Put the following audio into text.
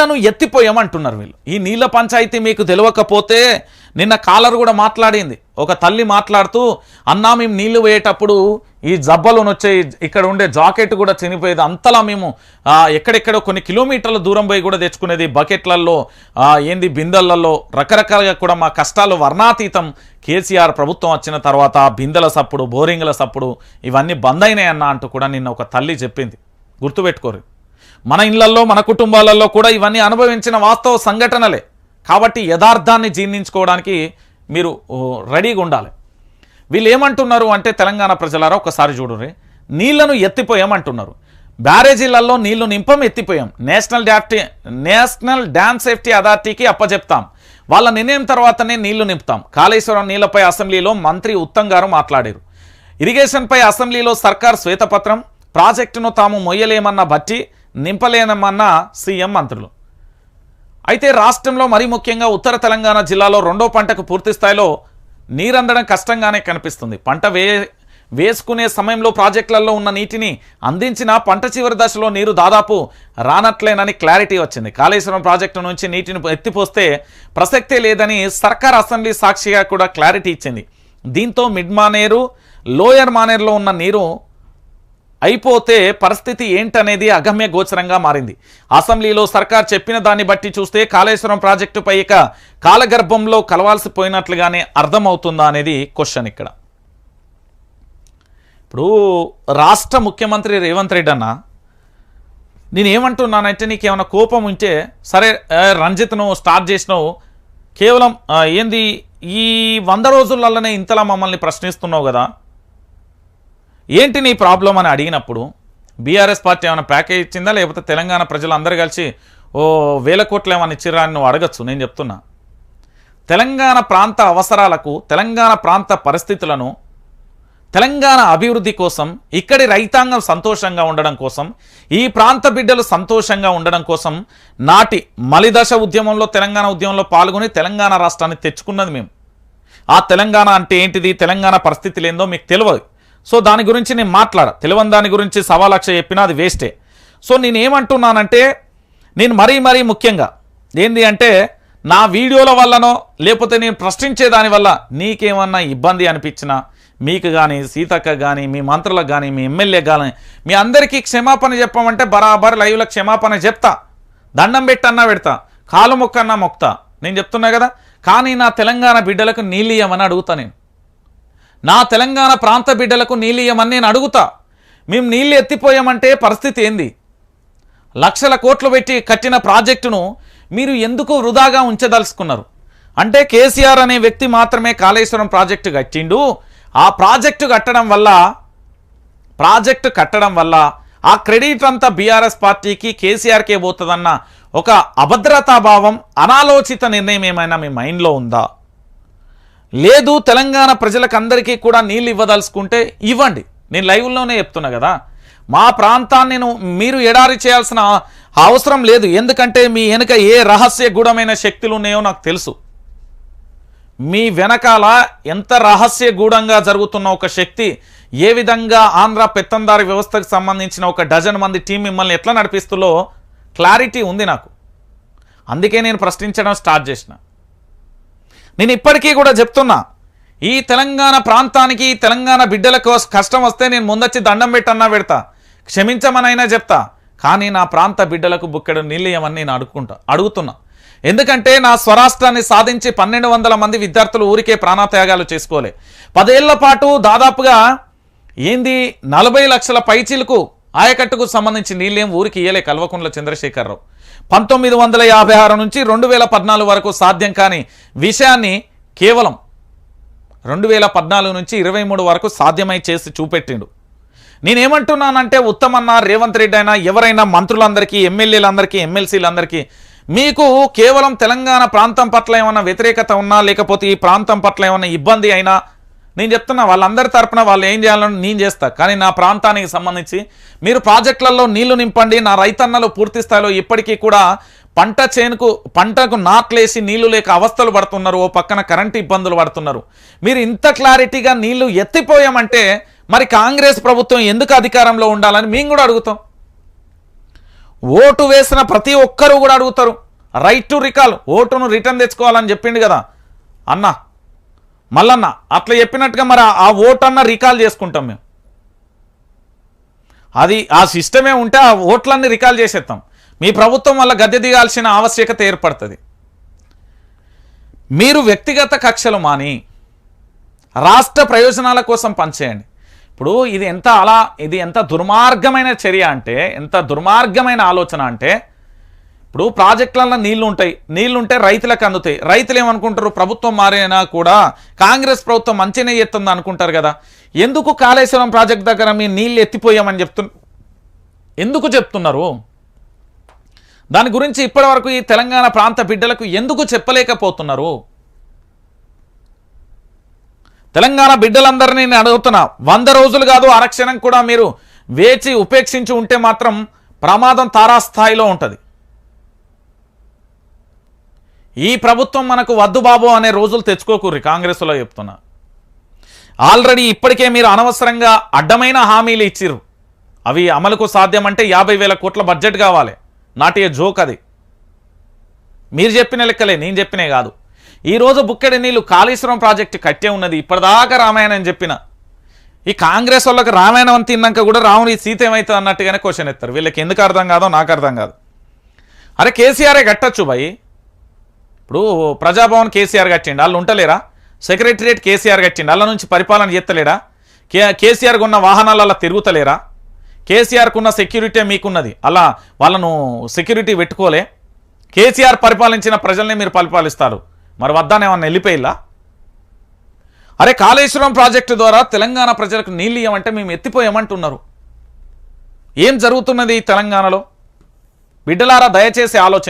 నీళ్ళను ఎత్తిపోయామంటున్నారు వీళ్ళు. ఈ నీళ్ళ పంచాయతీ మీకు తెలియకపోతే నిన్న కాలర్ కూడా మాట్లాడింది. ఒక తల్లి మాట్లాడుతూ అన్నా మేము నీళ్ళు వేయేటప్పుడు ఈ జబ్బలోని వచ్చే ఇక్కడ ఉండే జాకెట్ కూడా చనిపోయేది అంతలా మేము ఎక్కడెక్కడో కొన్ని కిలోమీటర్ల దూరం పోయి కూడా తెచ్చుకునేది బకెట్లలో ఏంది బిందెలలో రకరకాలుగా కూడా మా కష్టాలు వర్ణాతీతం. కేసీఆర్ ప్రభుత్వం వచ్చిన తర్వాత బిందెల సప్పుడు బోరింగ్ల సప్పుడు ఇవన్నీ బంద్ అయినాయన్న అంటూ కూడా నిన్న ఒక తల్లి చెప్పింది. గుర్తుపెట్టుకోరు. మన ఇళ్ళల్లో మన కుటుంబాలలో కూడా ఇవన్నీ అనుభవించిన వాస్తవ సంఘటనలే. కాబట్టి యథార్థాన్ని జీర్ణించుకోవడానికి మీరు రెడీగా ఉండాలి. వీళ్ళు ఏమంటున్నారు అంటే తెలంగాణ ప్రజలారా ఒకసారి చూడండి నీళ్ళను ఎత్తిపోయామంటున్నారు. బ్యారేజీలలో నీళ్ళు నింపం ఎత్తిపోయాం. నేషనల్ డ్యాఫ్టీ నేషనల్ డ్యామ్ సేఫ్టీ అథారిటీకి అప్పజెప్తాం. వాళ్ళ నిర్ణయం తర్వాతనే నీళ్ళు నింపుతాం. కాళేశ్వరం నీళ్ళపై అసెంబ్లీలో మంత్రి ఉత్తమ్ గారు మాట్లాడారు. ఇరిగేషన్పై అసెంబ్లీలో సర్కార్ శ్వేతపత్రం ప్రాజెక్టును తాము మొయ్యలేమన్న బట్టి నింపలేనమన్న సీఎం మంత్రులు. అయితే రాష్ట్రంలో మరీ ముఖ్యంగా ఉత్తర తెలంగాణ జిల్లాలో రెండో పంటకు పూర్తి స్థాయిలో నీరందడం కష్టంగానే కనిపిస్తుంది. పంట వే వేసుకునే సమయంలో ప్రాజెక్టులలో ఉన్న నీటిని అందించిన పంట చివరి దశలో నీరు దాదాపు రానట్లేనని క్లారిటీ వచ్చింది. కాళేశ్వరం ప్రాజెక్టు నుంచి నీటిని ఎత్తిపోస్తే ప్రసక్తే లేదని సర్కార్ అసెంబ్లీ సాక్షిగా కూడా క్లారిటీ ఇచ్చింది. దీంతో మిడ్ మానేరు లోయర్ మానేరులో ఉన్న నీరు అయిపోతే పరిస్థితి ఏంటనేది అగమ్య గోచరంగా మారింది. అసెంబ్లీలో సర్కార్ చెప్పిన దాన్ని బట్టి చూస్తే కాళేశ్వరం ప్రాజెక్టుపై ఇక కాలగర్భంలో కలవాల్సిపోయినట్లుగానే అర్థమవుతుందా అనేది క్వశ్చన్ ఇక్కడ. ఇప్పుడు రాష్ట్ర ముఖ్యమంత్రి రేవంత్ రెడ్డి అన్న నేనేమంటున్నానంటే నీకు ఏమైనా కోపం ఉంటే సరే రంజిత్ను స్టార్ట్ చేసినావు. కేవలం ఏంది ఈ వంద రోజులలోనే ఇంతలా మమ్మల్ని ప్రశ్నిస్తున్నావు కదా. ఏంటి నీ ప్రాబ్లం అని అడిగినప్పుడు బీఆర్ఎస్ పార్టీ ఏమైనా ప్యాకేజ్ ఇచ్చిందా? లేకపోతే తెలంగాణ ప్రజలందరూ కలిసి ఓ వేల కోట్లు ఏమైనా ఇచ్చిరా అని నువ్వు అడగచ్చు నేను చెప్తున్నా. తెలంగాణ ప్రాంత అవసరాలకు తెలంగాణ ప్రాంత పరిస్థితులను తెలంగాణ అభివృద్ధి కోసం ఇక్కడి రైతాంగం సంతోషంగా ఉండడం కోసం ఈ ప్రాంత బిడ్డలు సంతోషంగా ఉండడం కోసం నాటి మలిదశ ఉద్యమంలో తెలంగాణ ఉద్యమంలో పాల్గొని తెలంగాణ రాష్ట్రాన్ని తెచ్చుకున్నది మేము. ఆ తెలంగాణ అంటే ఏంటిది? తెలంగాణ పరిస్థితులు ఏందో మీకు తెలియదు. సో దాని గురించి నేను మాట్లాడ. తెలివని దాని గురించి సవా లక్ష చెప్పినా అది వేస్టే సో నేను ఏమంటున్నానంటే నేను మరీ మరీ ముఖ్యంగా ఏంది అంటే నా వీడియోల వల్లనో లేకపోతే నేను ప్రశ్నించే దాని వల్ల నీకేమన్నా ఇబ్బంది అనిపించినా మీకు కానీ సీతక్క కానీ మీ మంత్రులకు కానీ మీ ఎమ్మెల్యే కానీ మీ అందరికీ క్షమాపణ చెప్పమంటే బరాబర్ లైవ్లో క్షమాపణ చెప్తా. దండం పెట్టన్నా పెడతా. కాలు మొక్కన్నా మొక్తా. నేను చెప్తున్నా కదా? కానీ నా తెలంగాణ బిడ్డలకు నీళ్ళు ఇవ్వమని అడుగుతా నేను. నా తెలంగాణ ప్రాంత బిడ్డలకు నీళ్ళు ఇవ్వమని నేను అడుగుతా. మేము నీళ్ళు ఎత్తిపోయామంటే పరిస్థితి ఏంది? లక్షల కోట్లు పెట్టి కట్టిన ప్రాజెక్టును మీరు ఎందుకు వృధాగా ఉంచదలుచుకున్నారు? అంటే కేసీఆర్ అనే వ్యక్తి మాత్రమే కాళేశ్వరం ప్రాజెక్టు కట్టిండు. ఆ ప్రాజెక్టు కట్టడం వల్ల ప్రాజెక్టు కట్టడం వల్ల ఆ క్రెడిట్ అంతా బీఆర్ఎస్ పార్టీకి కేసీఆర్కే పోతుందన్న ఒక అభద్రతాభావం అనాలోచిత నిర్ణయం ఏమైనా మీ మైండ్లో ఉందా? లేదు తెలంగాణ ప్రజలకు అందరికీ కూడా నీళ్ళు ఇవ్వదలుచుకుంటే ఇవ్వండి. నేను లైవ్లోనే చెప్తున్నా కదా. మా ప్రాంతాన్ని మీరు ఎడారి చేయాల్సిన అవసరం లేదు. ఎందుకంటే మీ వెనుక ఏ రహస్య గూఢమైన శక్తులు ఉన్నాయో నాకు తెలుసు. మీ వెనకాల ఎంత రహస్య గూఢంగా జరుగుతున్న ఒక శక్తి ఏ విధంగా ఆంధ్ర పెత్తందారి వ్యవస్థకు సంబంధించిన ఒక డజన్ మంది టీం మిమ్మల్ని ఎట్లా నడిపిస్తుందో క్లారిటీ ఉంది నాకు. అందుకే నేను ప్రశ్నించడం స్టార్ట్ చేసిన. నేను ఇప్పటికీ కూడా చెప్తున్నా ఈ తెలంగాణ ప్రాంతానికి తెలంగాణ బిడ్డలకు కష్టం వస్తే నేను ముందొచ్చి దండం పెట్టన్నా పెడతా. క్షమించమనైనా చెప్తా. కానీ నా ప్రాంత బిడ్డలకు బుక్కెడు నీళ్ళు నేను అడుగుకుంటా అడుగుతున్నా. ఎందుకంటే నా స్వరాష్ట్రాన్ని సాధించి పన్నెండు వందల మంది విద్యార్థులు ఊరికే ప్రాణత్యాగాలు చేసుకోలే. పదేళ్ళ పాటు దాదాపుగా ఏంది? నలభై లక్షల పైచీలకు ఆయకట్టుకు సంబంధించి నీళ్ళేం ఊరికి ఇయ్యలే కల్వకుంట్ల చంద్రశేఖరరావు. పంతొమ్మిది వందల యాభై ఆరు నుంచి రెండు వేల పద్నాలుగు వరకు సాధ్యం కాని విషయాన్ని కేవలం రెండు వేల పద్నాలుగు నుంచి ఇరవై మూడు వరకు సాధ్యమై చేసి చూపెట్టిండు. నేనేమంటున్నానంటే ఉత్తమన్న రేవంత్ రెడ్డి అయినా ఎవరైనా మంత్రులందరికీ ఎమ్మెల్యేలందరికీ ఎమ్మెల్సీలందరికీ మీకు కేవలం తెలంగాణ ప్రాంతం పట్ల ఏమైనా వ్యతిరేకత ఉన్నా లేకపోతే ఈ ప్రాంతం పట్ల ఏమైనా ఇబ్బంది అయినా నేను చెప్తున్నా వాళ్ళందరి తరపున వాళ్ళు ఏం చేయాలని నేను చేస్తా. కానీ నా ప్రాంతానికి సంబంధించి మీరు ప్రాజెక్టులలో నీళ్ళు నింపండి నా రైతన్నలు పూర్తి స్థాయిలో ఇప్పటికీ కూడా పంట చేనుకు పంటకు నాట్లేసి నీళ్ళు లేక అవస్థలు పడుతున్నారు ఓ పక్కన కరెంటు ఇబ్బందులు పడుతున్నారు. మీరు ఇంత క్లారిటీగా నీళ్ళు ఎత్తిపోయామంటే మరి కాంగ్రెస్ ప్రభుత్వం ఎందుకు అధికారంలో ఉండాలని మేము కూడా అడుగుతాం. ఓటు వేసిన ప్రతి ఒక్కరూ కూడా అడుగుతారు. రైట్ టు రికాల్ ఓటును రిటర్న్ తెచ్చుకోవాలని చెప్పిండు కదా. అన్నా మల్లన్న అట్లా చెప్పినట్టుగా మరి ఆ- ఓట్ అన్న రికాల్ చేసుకుంటాం మేము. అది ఆ సిస్టమే ఉంటే ఆ ఓట్లన్నీ రికాల్ చేసేస్తాం మీ ప్రభుత్వం వల్ల గద్దె దిగాల్సిన ఆవశ్యకత ఏర్పడుతుంది. మీరు వ్యక్తిగత కక్షలు మాని రాష్ట్ర ప్రయోజనాల కోసం పనిచేయండి. ఇప్పుడు ఇది ఎంత అలా ఇది ఎంత దుర్మార్గమైన చర్య అంటే ఎంత దుర్మార్గమైన ఆలోచన అంటే ఇప్పుడు ప్రాజెక్టులలో నీళ్ళు ఉంటాయి నీళ్ళు ఉంటే రైతులకు అందుతాయి. రైతులు ఏమనుకుంటారు? ప్రభుత్వం మారినా కూడా కాంగ్రెస్ ప్రభుత్వం మంచినే ఎత్తుంది అనుకుంటారు కదా. ఎందుకు కాళేశ్వరం ప్రాజెక్ట్ దగ్గర మీ నీళ్ళు ఎత్తిపోయామని చెప్తు ఎందుకు చెప్తున్నారు? దాని గురించి ఇప్పటివరకు ఈ తెలంగాణ ప్రాంత బిడ్డలకు ఎందుకు చెప్పలేకపోతున్నారు? తెలంగాణ బిడ్డలందరినీ నేను అడుగుతున్నా. వంద రోజులు కాదు ఆరక్షణం కూడా మీరు వేచి ఉపేక్షించి ఉంటే మాత్రం ప్రమాదం తారాస్థాయిలో ఉంటుంది. ఈ ప్రభుత్వం మనకు వద్దు బాబు అనే రోజులు తెచ్చుకోకూర్రి కాంగ్రెస్లో చెప్తున్నా. ఆల్రెడీ ఇప్పటికే మీరు అనవసరంగా అడ్డమైన హామీలు ఇచ్చిర్రు. అవి అమలుకు సాధ్యమంటే యాభై వేల కోట్ల బడ్జెట్ కావాలి. నాట్ ఏ జోక్ అది. మీరు చెప్పిన లెక్కలే నేను చెప్పినే కాదు. ఈరోజు బుక్కెడి నీళ్ళు కాళేశ్వరం ప్రాజెక్టు కట్టే ఉన్నది. ఇప్పటిదాకా రామాయణం చెప్పిన. ఈ కాంగ్రెస్ వాళ్ళకి రామాయణం తిన్నాక కూడా రాముని సీత ఏమవుతుంది అన్నట్టుగానే క్వశ్చన్ ఎత్తారు. వీళ్ళకి ఎందుకు అర్థం కాదో నాకు అర్థం కాదు. అరే కేసీఆరే కట్టచ్చు భయ్ ఇప్పుడు ప్రజాభవన్ కేసీఆర్ కట్టిండు. వాళ్ళు ఉంటలేరా? సెక్రటరియట్ కేసీఆర్ కట్టిండు. వాళ్ళ నుంచి పరిపాలన చేస్తలేడా కే కేసీఆర్ ఉన్న వాహనాలలో తిరుగుతలేరా? కేసీఆర్కు ఉన్న సెక్యూరిటీ మీకున్నది. అలా వాళ్ళను సెక్యూరిటీ పెట్టుకోలే. కేసీఆర్ పరిపాలించిన ప్రజల్ని మీరు పరిపాలిస్తారు. మరి వద్దానేమన్నా వెళ్ళిపోయిలా అరే కాళేశ్వరం ప్రాజెక్టు ద్వారా తెలంగాణ ప్రజలకు నీళ్ళు ఇవ్వమంటే మేము ఎత్తిపోయామంటున్నారు. ఏం జరుగుతున్నది ఈ తెలంగాణలో? బిడ్డలారా దయచేసి ఆలోచన